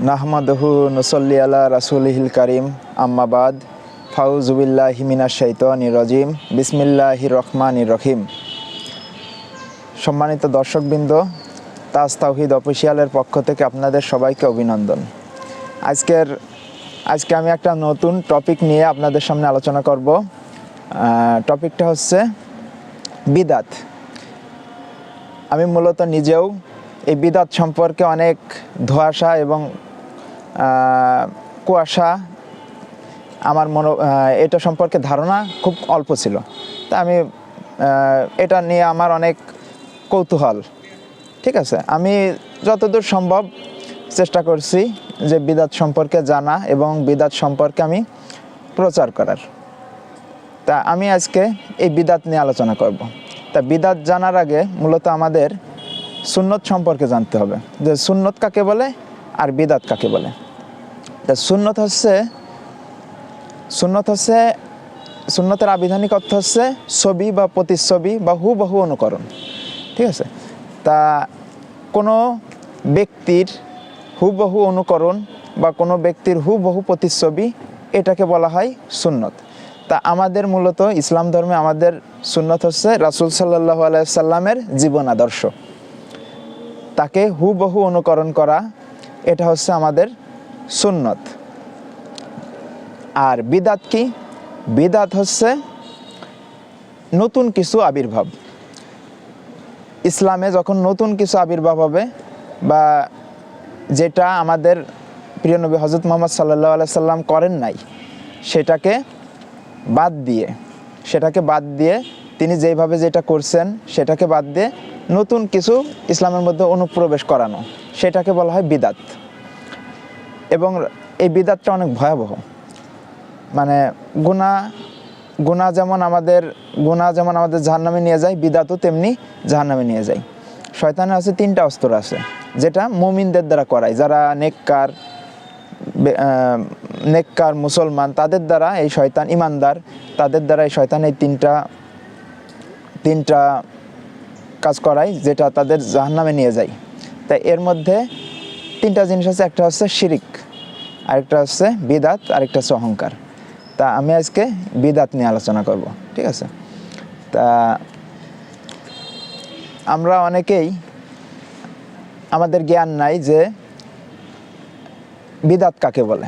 নাহমাদহু নসল্লি আলা রাসুলহিল করিম। আম্মাবাদ ফাউজুবিল্লাহ হিমিনা শৈতানি রজিম। বিসমিল্লাহ রহমান রহিম। সম্মানিত দর্শকবৃন্দ, তাজ তাওহিদ অফিসিয়ালের পক্ষ থেকে আপনাদের সবাইকে অভিনন্দন। আজকের, আজকে আমি একটা নতুন টপিক নিয়ে আপনাদের সামনে আলোচনা করব। টপিকটা হচ্ছে বিদাত। আমি মূলত নিজেও এই বিদাত সম্পর্কে অনেক ধোঁয়াশা এবং কুয়াশা আমার মনো এটা সম্পর্কে ধারণা খুব অল্প ছিল। তা আমি এটা নিয়ে আমার অনেক কৌতূহল। ঠিক আছে? আমি যতদূর সম্ভব চেষ্টা করছি যে বিদাত সম্পর্কে জানা এবং বিদাত সম্পর্কে আমি প্রচার করার। তা আমি আজকে এই বিদাত নিয়ে আলোচনা করব। তা বিদাত জানার আগে মূলত আমাদের সুন্নত সম্পর্কে জানতে হবে। যে সুন্নত কাকে বলে আর বিদাত কাকে বলে। তা সুন্নত হচ্ছে সুন্নত হচ্ছে, সুন্নতের আবিধানিক অর্থ হচ্ছে ছবি বা প্রতিচ্ছবি বা হুবহু অনুকরণ। ঠিক আছে? তা কোনো ব্যক্তির হুবহু অনুকরণ বা কোনো ব্যক্তির হুবহু প্রতিচ্ছবি এটাকে বলা হয় সুন্নত। তা আমাদের মূলত ইসলাম ধর্মে আমাদের সুন্নত হচ্ছে রাসুল সাল্লাহ আলাইসাল্লামের জীবন আদর্শ। তাকে হুবহু অনুকরণ করা, এটা হচ্ছে আমাদের সুন্নত। আর বিদাত কি? বিদাত হচ্ছে নতুন কিছু আবির্ভাব। ইসলামে যখন নতুন কিছু আবির্ভাব হবে বা যেটা আমাদের প্রিয় নবী হজরত মোহাম্মদ সাল্লাহ আলাইসাল্লাম করেন নাই, সেটাকে বাদ দিয়ে, সেটাকে বাদ দিয়ে তিনি যেইভাবে যেটা করছেন, সেটাকে বাদ দিয়ে নতুন কিছু ইসলামের মধ্যে অনুপ্রবেশ করানো, সেটাকে বলা হয় বিদাত। এবং এই বিদাতটা অনেক ভয়াবহ। মানে গুণা গুণা যেমন আমাদের গুণা যেমন আমাদের জাহান্নামে নিয়ে যায়, বিদাতও তেমনি জাহান্নামে নিয়ে যায়। শয়তানের আছে তিনটা অস্ত্র আছে, যেটা মুমিনদের দ্বারা করায়। যারা নেককার নেককার মুসলমান, তাদের দ্বারা এই শয়তান ইমানদার, তাদের দ্বারা এই শয়তান এই তিনটা তিনটা কাজ করায়, যেটা তাদের জাহান্নামে নিয়ে যায়। তাই এর মধ্যে তিনটা জিনিস আছে, একটা হচ্ছে শিরিক, আরেকটা হচ্ছে বিদাত, আরেকটা হচ্ছে অহংকার। তা আমি আজকে বিদাত নিয়ে আলোচনা করব, ঠিক আছে? তা আমরা অনেকেই আমাদের জ্ঞান নাই যে বিদাত কাকে বলে।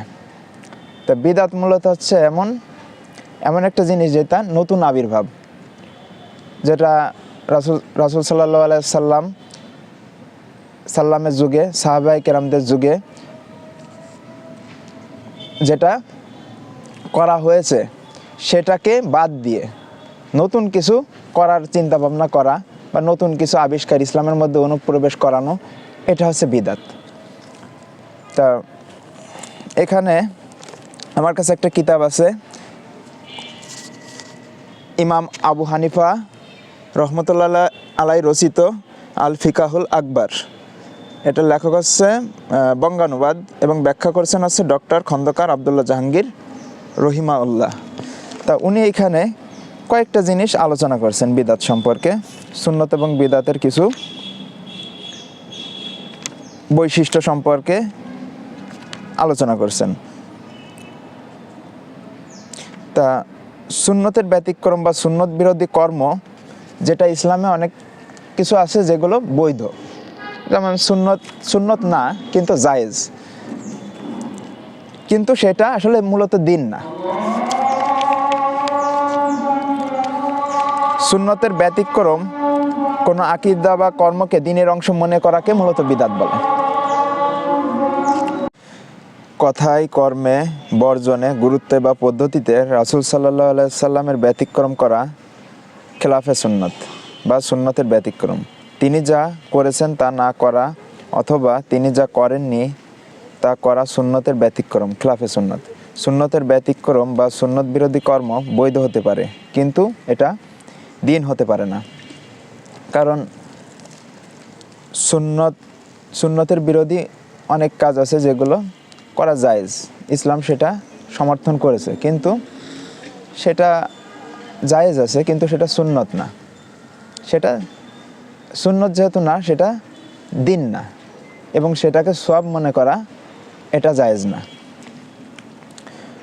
তা বিদাত মূলত হচ্ছে এমন এমন একটা জিনিস যেটা নতুন আবির্ভাব, যেটা রাসুল রাসুল সাল্লাহ আলাইসাল্লাম সাল্লামের যুগে সাহাবাই কেরামদের যুগে যেটা করা হয়েছে, সেটাকে বাদ দিয়ে নতুন কিছু করার চিন্তা ভাবনা করা বা নতুন কিছু আবিষ্কার ইসলামের মধ্যে অনুপ্রবেশ করানো, এটা হচ্ছে বিদাত। তা এখানে আমার কাছে একটা কিতাব আছে, ইমাম আবু হানিফা রহমতুল্লাহ আলাই রচিত আল ফিকাহুল আকবর। এটার লেখক হচ্ছে বঙ্গানুবাদ এবং ব্যাখ্যা করছেন হচ্ছে ডক্টর খন্দকার আবদুল্লাহ জাহাঙ্গীর রহিমা উল্লাহ তা উনি এখানে কয়েকটা জিনিস আলোচনা করছেন বিদাত সম্পর্কে, সুন্নত এবং বিদাতের কিছু বৈশিষ্ট্য সম্পর্কে আলোচনা করছেন। তা সুন্নতের ব্যতিক্রম বা সুন্নত বিরোধী কর্ম, যেটা ইসলামে অনেক কিছু আছে যেগুলো বৈধ। যেমন সুন্নত সুন্নত না, কিন্তু জায়েজ। কিন্তু সেটা আসলে মূলত দিন না। সুন্নতের ব্যতিক্রম কোনো আকিদা বা কর্মকে দিনের অংশ মনে করাকে মূলত বিদাত বলে। কথায়, কর্মে, বর্জনে, গুরুত্বে বা পদ্ধতিতে রাসুল সাল্লাহ আলাইসাল্লামের ব্যতিক্রম করা খেলাফে সুন্নত বা সুন্নতের ব্যতিক্রম। তিনি যা করেছেন তা না করা অথবা তিনি যা করেননি তা করা সুন্নতের ব্যতিক্রম, খেলাফে সুন্নত। সুন্নতের ব্যতিক্রম বা সুন্নত বিরোধী কর্ম বৈধ হতে পারে, কিন্তু এটা দিন হতে পারে না। কারণ সুন্নত, সুন্নতের বিরোধী অনেক কাজ আছে যেগুলো করা জায়েজ। ইসলাম সেটা সমর্থন করেছে, কিন্তু সেটা জায়েজ আছে, কিন্তু সেটা সুন্নত না। সেটা সুন্নত যেহেতু না, সেটা দিন না। এবং সেটাকে সব মনে করা এটা জায়েজ না।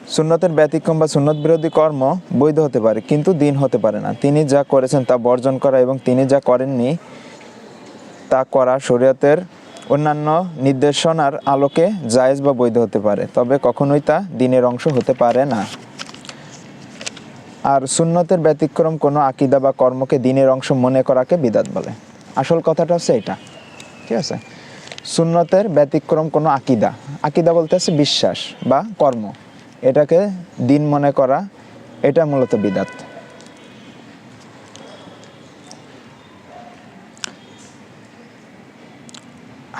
সুন্নতের ব্যতিক্রম বা সুন্নত বিরোধী কর্ম বৈধ হতে পারে, কিন্তু দিন হতে পারে না। তিনি যা করেছেন তা বর্জন করা এবং তিনি যা করেননি তা করা শরীয়তের অন্যান্য নির্দেশনার আলোকে জায়েজ বা বৈধ হতে পারে, তবে কখনোই তা দিনের অংশ হতে পারে না। আর সুন্নতের ব্যতিক্রম কোনো আকিদা বা কর্মকে দিনের অংশ মনে করাকে বিদাত বলে। আসল কথাটা হচ্ছে এটা। ঠিক আছে? সুন্নতের ব্যতিক্রম কোনো আকিদা। আকিদা বলতে আছে বিশ্বাস বা কর্ম। এটাকে দিন মনে করা, এটা মূলত বিদাত।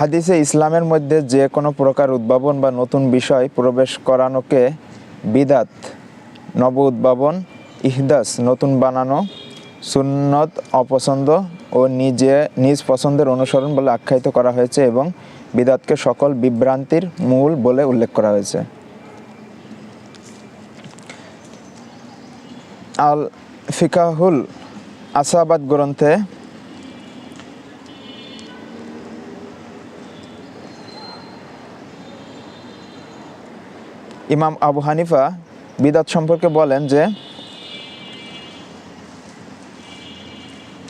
হাদিসে ইসলামের মধ্যে যে কোনো প্রকার উদ্ভাবন বা নতুন বিষয় প্রবেশ করানোকে বিদাত, নব উদ্ভাবন, ইহদাস, নতুন বানানো, সুন্নত, অপছন্দ ও নিজে নিজ পছন্দের অনুসরণ বলে আখ্যায়িত করা হয়েছে এবং বিদাতকে সকল বিভ্রান্তির মূল বলে উল্লেখ করা হয়েছে। আল ফিকাহুল আসাবাদ গ্রন্থে ইমাম আবু হানিফা বিদাত সম্পর্কে বলেন যে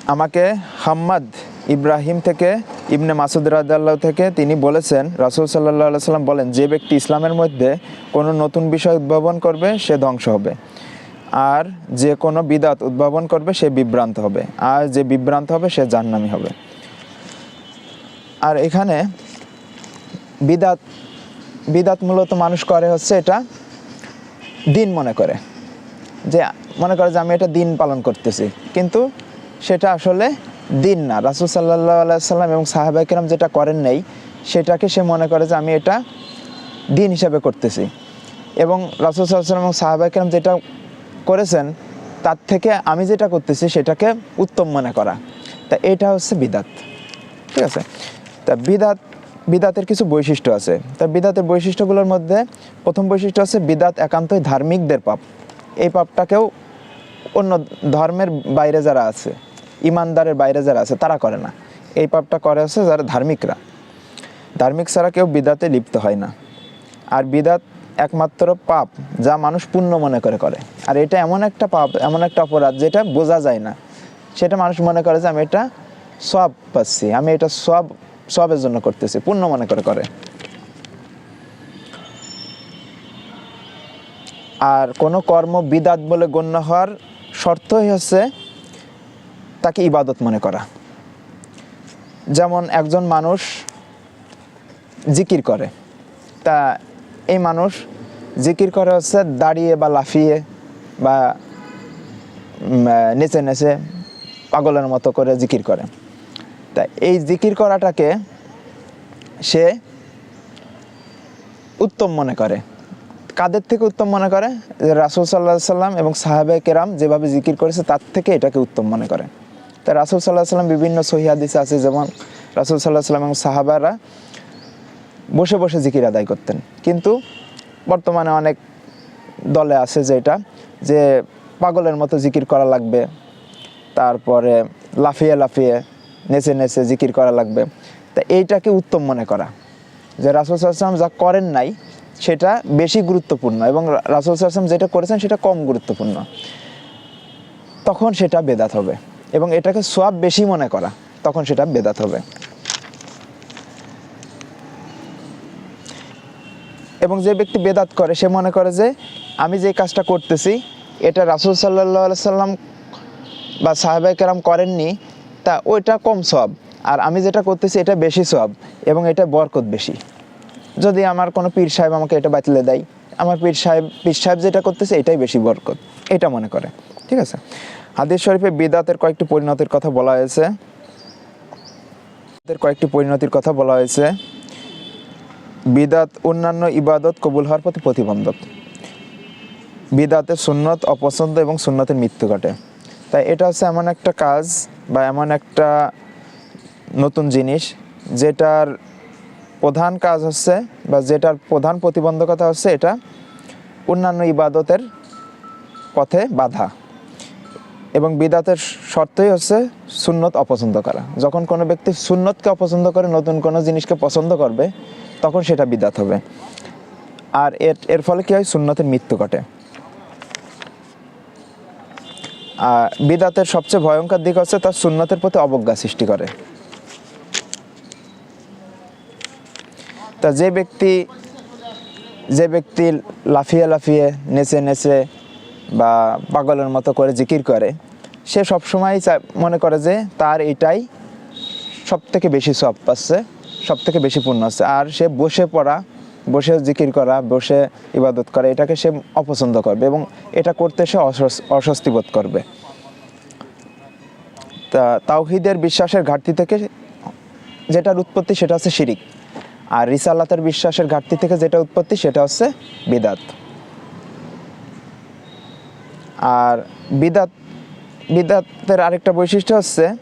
আমাকে হাম্মাদ ইব্রাহিম থেকে, ইবনে মাসুদ রাজাল্লাহ থেকে তিনি বলেছেন, রাসুল সাল্লাহ সাল্লাম বলেন, যে ব্যক্তি ইসলামের মধ্যে কোনো নতুন বিষয় উদ্ভাবন করবে, সে ধ্বংস হবে। আর যে কোনো বিদাত উদ্ভাবন করবে, সে বিভ্রান্ত হবে। আর যে বিভ্রান্ত হবে, সে জান্নামি হবে। আর এখানে বিদাত বিদাত মূলত মানুষ করে হচ্ছে এটা দিন মনে করে। যে মনে করে যে আমি এটা দিন পালন করতেছি। কিন্তু সেটা আসলে দিন না। রাসুল সাল্লাহ সাল্লাম এবং সাহাবাইকেরাম যেটা করেন নেই, সেটাকে সে মনে করে যে আমি এটা দিন হিসাবে করতেছি। এবং রাসুল সাল্লাম এবং সাহাবাইকেরাম যেটা করেছেন, তার থেকে আমি যেটা করতেছি সেটাকে উত্তম মনে করা। তা এটা হচ্ছে বিদাত। ঠিক আছে? তা বিদাত, বিদাতের কিছু বৈশিষ্ট্য আছে। তা বিদাতের বৈশিষ্ট্যগুলোর মধ্যে প্রথম বৈশিষ্ট্য হচ্ছে বিদাত একান্তই ধার্মিকদের পাপ। এই পাপটাকেও অন্য ধর্মের বাইরে যারা আছে ইমানদারের বাইরে যারা আছে, তারা করে না। এই পাপটা করে হচ্ছে যারা ধার্মিকরা। ধার্মিক ছাড়া কেউ বিদাতে লিপ্ত হয় না। আর বিদাত একমাত্র পাপ যা মানুষ পুণ্য মনে করে করে। আর এটা এমন একটা পাপ, এমন একটা অপরাধ যেটা বোঝা যায় না। সেটা মানুষ মনে করে যে আমি এটা সব পাচ্ছি, আমি এটা সব, সবের জন্য করতেছি পুণ্য মনে করে করে। আর কোনো কর্ম বিদাত বলে গণ্য হওয়ার শর্তই হচ্ছে তাকে ইবাদত মনে করা। যেমন একজন মানুষ জিকির করে। তা এই মানুষ জিকির করে হচ্ছে দাঁড়িয়ে বা লাফিয়ে বা নেচে নেচে পাগলের মতো করে জিকির করে। তা এই জিকির করাটাকে সে উত্তম মনে করে। কাদের থেকে উত্তম মনে করে? রাসুল সাল্লাহ সাল্লাম এবং সাহাবে কেরাম যেভাবে জিকির করেছে, তার থেকে এটাকে উত্তম মনে করে। তা রাসুল সাল্লাহ সাল্লাম বিভিন্ন সহিদিস আছে, যেমন রাসুল সাল্লাহ সাল্লাম এবং সাহাবারা বসে বসে জিকির আদায় করতেন। কিন্তু বর্তমানে অনেক দলে আছে যেটা, যে পাগলের মতো জিকির করা লাগবে, তারপরে লাফিয়ে লাফিয়ে নেচে নেচে জিকির করা লাগবে। তা এইটাকে উত্তম মনে করা। যে রাসুল সাল্লাম যা করেন নাই, সেটা বেশি গুরুত্বপূর্ণ এবং রাসুল সাল্লাম যেটা করেছেন, সেটা কম গুরুত্বপূর্ণ। তখন সেটা বেদাত হবে। এবং এটাকে সব বেশি মনে করা, তখন সেটা বেদাত হবে। এবং যে ব্যক্তি বেদাত করে, সে মনে করে যে, আমি যে কাজটা করতেছি, এটা রাসুল সাল্লাহ সাল্লাম বা সাহেবাই করেননি, তা ওইটা কম সব আর আমি যেটা করতেছি, এটা বেশি সব এবং এটা বরকত বেশি। যদি আমার কোনো পীর সাহেব আমাকে এটা বাতিলে দেয়, আমার পীর সাহেব পীর সাহেব যেটা করতেছে, এটাই বেশি বরকত, এটা মনে করে। ঠিক আছে? হাদিস শরীফে বিদাতের কয়েকটি পরিণতির কথা বলা হয়েছে। কয়েকটি পরিণতির কথা বলা হয়েছে। বিদাত অন্যান্য ইবাদত কবুল হওয়ার প্রতি প্রতিবন্ধক। বিদাতের সুন্নত, অপছন্দ এবং সুন্নতের মৃত্যু ঘটে। তাই এটা হচ্ছে এমন একটা কাজ বা এমন একটা নতুন জিনিস যেটার প্রধান কাজ হচ্ছে বা যেটার প্রধান প্রতিবন্ধকতা হচ্ছে এটা অন্যান্য ইবাদতের পথে বাধা। এবং বিদাতের শর্তই হচ্ছে সুন্নত অপছন্দ করা। যখন কোনো ব্যক্তি সুন্নতকে অপছন্দ করে, নতুন কোনো জিনিসকে পছন্দ করবে, তখন সেটা বিদাত হবে। আর এর এর ফলে কি হয়? সুন্নতের মৃত্যু ঘটে। আর বিদাতের সবচেয়ে ভয়ঙ্কর দিক হচ্ছে তার সুন্নতের প্রতি অবজ্ঞা সৃষ্টি করে। তা যে ব্যক্তি যে ব্যক্তি লাফিয়ে লাফিয়ে, নেচে নেচে বা পাগলের মতো করে জিকির করে, সে সবসময় মনে করে যে তার এটাই সব থেকে বেশি সব পাচ্ছে সব থেকে বেশি পূর্ণ আছে। আর সে বসে পড়া, বসে জিকির করা, বসে ইবাদত করা, এটাকে সে অপছন্দ করবে এবং এটা করতে সে অস্বস- অস্বস্তি বোধ করবে। তা তাওহিদের বিশ্বাসের ঘাটতি থেকে যেটার উৎপত্তি সেটা হচ্ছে শিরিক। আর রিসালাতের বিশ্বাসের ঘাটতি থেকে যেটা উৎপত্তি সেটা হচ্ছে বিদাত। আর বিদাত, বিদাতের আরেকটা বৈশিষ্ট্য হচ্ছে,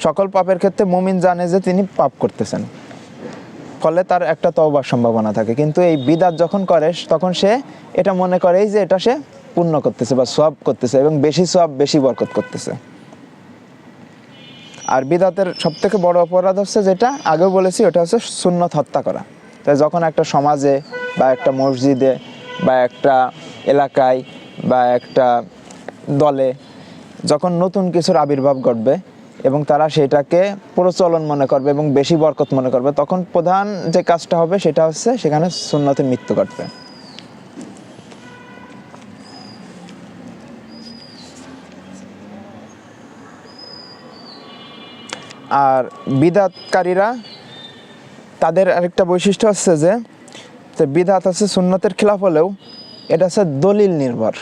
সকল পাপের ক্ষেত্রে মুমিন জানে যে তিনি পাপ করতেছেন। ফলে তার একটা তওবার সম্ভাবনা থাকে। কিন্তু এই বিদাত যখন করে, তখন সে এটা মনে করেই যে এটা সে পূর্ণ করতেছে বা সব করতেছে এবং বেশি সব বেশি বরকত করতেছে। আর বিদাতের সব থেকে বড় অপরাধ হচ্ছে যেটা, আগেও বলেছি, ওটা হচ্ছে সুন্নত হত্যা করা। তাই যখন একটা সমাজে বা একটা মসজিদে বা একটা এলাকায় বা একটা দলে যখন নতুন কিছুর আবির্ভাব ঘটবে এবং তারা সেটাকে প্রচলন মনে করবে এবং বেশি বরকত মনে করবে, তখন প্রধান যে কাজটা হবে সেটা হচ্ছে সেখানে সুন্নতের মৃত্যু ঘটবে। আর বিদাতকারীরা, তাদের আরেকটা বৈশিষ্ট্য হচ্ছে যে বিদাত আছে সুন্নতের খিলাফ হলেও এটা হচ্ছে দলিল নির্ভর।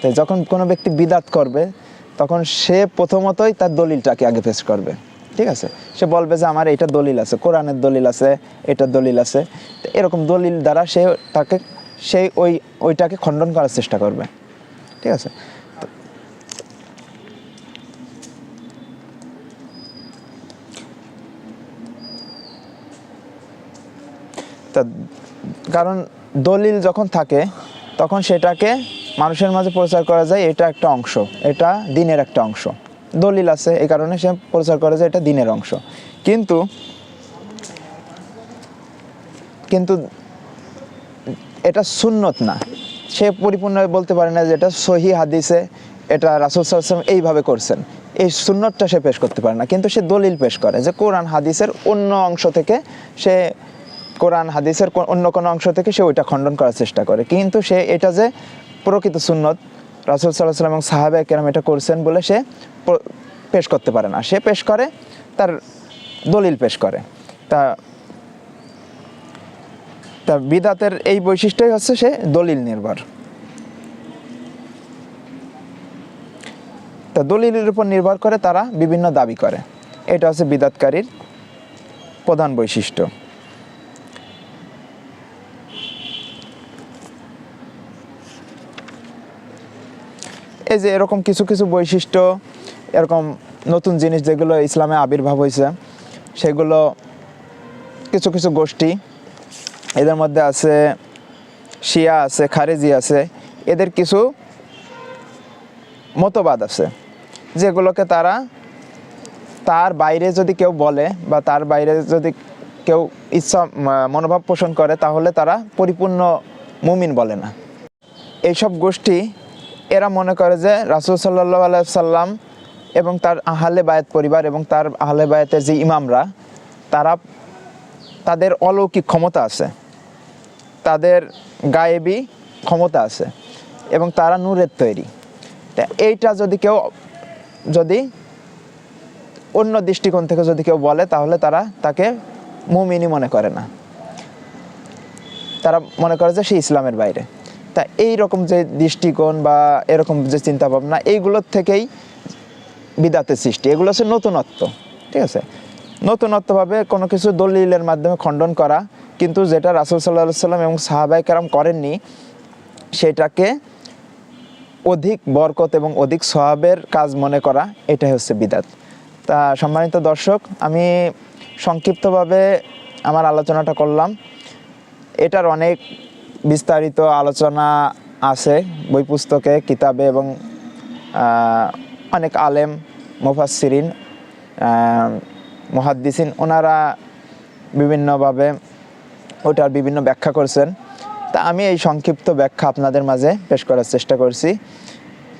তো যখন কোনো ব্যক্তি বিদাত করবে, তখন সে প্রথমতই তার দলিলটাকে আগে পেশ করবে। ঠিক আছে? সে বলবে যে, আমার এটা দলিল আছে, কোরআনের দলিল আছে, এটা দলিল আছে। এরকম দলিল দ্বারা সে তাকে সেই ওই, ওইটাকে খণ্ডন করার চেষ্টা করবে। ঠিক আছে? তা কারণ দলিল যখন থাকে তখন সেটাকে মানুষের মাঝে প্রচার করা যায়, এটা একটা অংশ। এটা দিনের একটা অংশ। দলিল আছে এই কারণে সে প্রচার করা যায় এটা দিনের অংশ। কিন্তু কিন্তু এটা সুন্নত না। সে পরিপূর্ণ বলতে পারে না যে এটা সহি হাদিসে এটা রাসুল সাল্লাম এইভাবে করছেন। এই সুন্নতটা সে পেশ করতে পারে না। কিন্তু সে দলিল পেশ করে যে কোরআন হাদিসের অন্য অংশ থেকে সে কোরআন, হাদিসের অন্য কোনো অংশ থেকে সে ওইটা খণ্ডন করার চেষ্টা করে। কিন্তু সে এটা যে প্রকৃত সুন্নত, রাসুল সাল্লাহ সাল্লাম এবং সাহাবে কেরাম এটা করছেন বলে সে পেশ করতে পারে না। সে পেশ করে, তার দলিল পেশ করে। তা তা বিদাতের এই বৈশিষ্ট্যই হচ্ছে সে দলিল নির্ভর। তা দলিলের উপর নির্ভর করে তারা বিভিন্ন দাবি করে। এটা হচ্ছে বিদাতকারীর প্রধান বৈশিষ্ট্য। এই যে এরকম কিছু কিছু বৈশিষ্ট্য, এরকম নতুন জিনিস যেগুলো ইসলামে আবির্ভাব হয়েছে, সেগুলো কিছু কিছু গোষ্ঠী, এদের মধ্যে আছে শিয়া আছে, খারেজি আছে, এদের কিছু মতবাদ আছে, যেগুলোকে তারা তার বাইরে যদি কেউ বলে বা তার বাইরে যদি কেউ ইচ্ছা মনোভাব পোষণ করে, তাহলে তারা পরিপূর্ণ মুমিন বলে না। এইসব গোষ্ঠী এরা মনে করে যে রাসুল সাল্লাহ আলাইসাল্লাম এবং তার আহলে বায়াত পরিবার এবং তার আহলে বায়াতের যে ইমামরা, তারা তাদের অলৌকিক ক্ষমতা আছে। তাদের গায়েবী ক্ষমতা আছে এবং তারা নূরের তৈরি। তা এইটা যদি কেউ, যদি অন্য দৃষ্টিকোণ থেকে যদি কেউ বলে, তাহলে তারা তাকে মুমিনি মনে করে না। তারা মনে করে যে সে ইসলামের বাইরে। তা এই রকম যে দৃষ্টিকোণ বা এরকম যে চিন্তা ভাবনা এইগুলোর থেকেই বিদাতের সৃষ্টি। এগুলো হচ্ছে নতুনত্ব, ঠিক আছে? নতুনত্বভাবে কোনো কিছু দলিলের মাধ্যমে খণ্ডন করা, কিন্তু যেটা রাসুল সাল্লাহ সাল্লাম এবং সাহাবাই কারাম করেননি, সেটাকে অধিক বরকত এবং অধিক সহাবের কাজ মনে করা, এটাই হচ্ছে বিদাত। তা সম্মানিত দর্শক, আমি সংক্ষিপ্তভাবে আমার আলোচনাটা করলাম। এটার অনেক বিস্তারিত আলোচনা আছে বই পুস্তকে, কিতাবে এবং অনেক আলেম, মুফাসসিরিন মহাদ্দিসিন, ওনারা বিভিন্নভাবে ওটার বিভিন্ন ব্যাখ্যা করছেন। তা আমি এই সংক্ষিপ্ত ব্যাখ্যা আপনাদের মাঝে পেশ করার চেষ্টা করছি।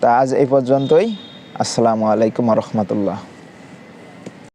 তা আজ এই পর্যন্তই। আসসালামু আলাইকুম রহমতুল্লাহ।